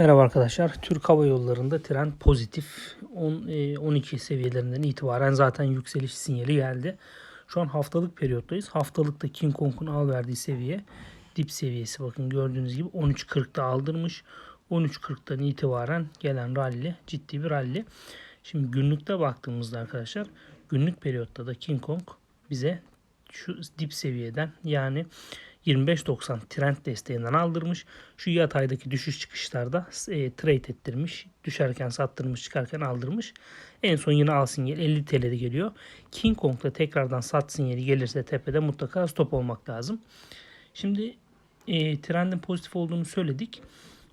Merhaba arkadaşlar. Türk Hava Yolları'nda tren pozitif 10, e, 12 seviyelerinden itibaren zaten yükseliş sinyali geldi. Şu an haftalık periyottayız. Haftalıkta King Kong'un al verdiği seviye dip seviyesi bakın gördüğünüz gibi 13.40'da aldırmış. 13.40'dan itibaren gelen rally ciddi bir rally. Şimdi günlükte baktığımızda arkadaşlar günlük periyotta da King Kong bize şu dip seviyeden yani 25.90 trend desteğinden aldırmış. Şu yataydaki düşüş çıkışlarda e, trade ettirmiş. Düşerken sattırmış, çıkarken aldırmış. En son yine al sinyal 50 TL'de geliyor. King Kong'da tekrardan sat sinyali gelirse tepede mutlaka stop olmak lazım. Şimdi e, trendin pozitif olduğunu söyledik.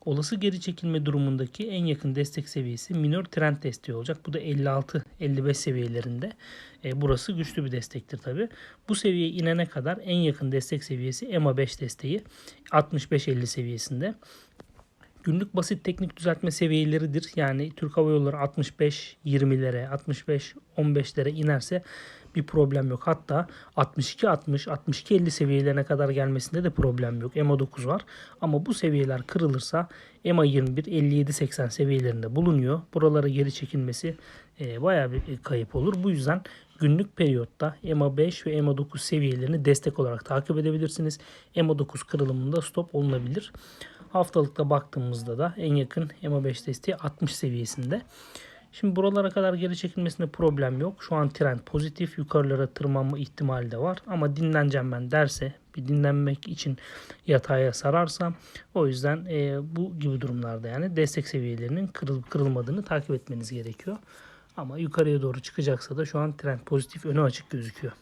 Olası geri çekilme durumundaki en yakın destek seviyesi minor trend desteği olacak. Bu da 56-55 seviyelerinde. E, burası güçlü bir destektir tabi. Bu seviyeye inene kadar en yakın destek seviyesi EMA 5 desteği 65-50 seviyesinde. Günlük basit teknik düzeltme seviyeleridir. Yani Türk Hava Yolları 65-20'lere, 65-15'lere inerse bir problem yok. Hatta 62-60, 62-50 seviyelerine kadar gelmesinde de problem yok. EMA 9 var. Ama bu seviyeler kırılırsa EMA 21, 57-80 seviyelerinde bulunuyor. Buralara geri çekilmesi e, bayağı bir kayıp olur. Bu yüzden günlük periyotta EMA 5 ve EMA 9 seviyelerini destek olarak takip edebilirsiniz. EMA 9 kırılımında stop olunabilir. Haftalıkta baktığımızda da en yakın EMA 5 desteği 60 seviyesinde. Şimdi buralara kadar geri çekilmesinde problem yok. Şu an trend pozitif. Yukarılara tırmanma ihtimali de var. Ama dinleneceğim ben derse bir dinlenmek için yataya sararsam o yüzden e, bu gibi durumlarda yani destek seviyelerinin kırılıp kırılmadığını takip etmeniz gerekiyor. Ama yukarıya doğru çıkacaksa da şu an trend pozitif önü açık gözüküyor.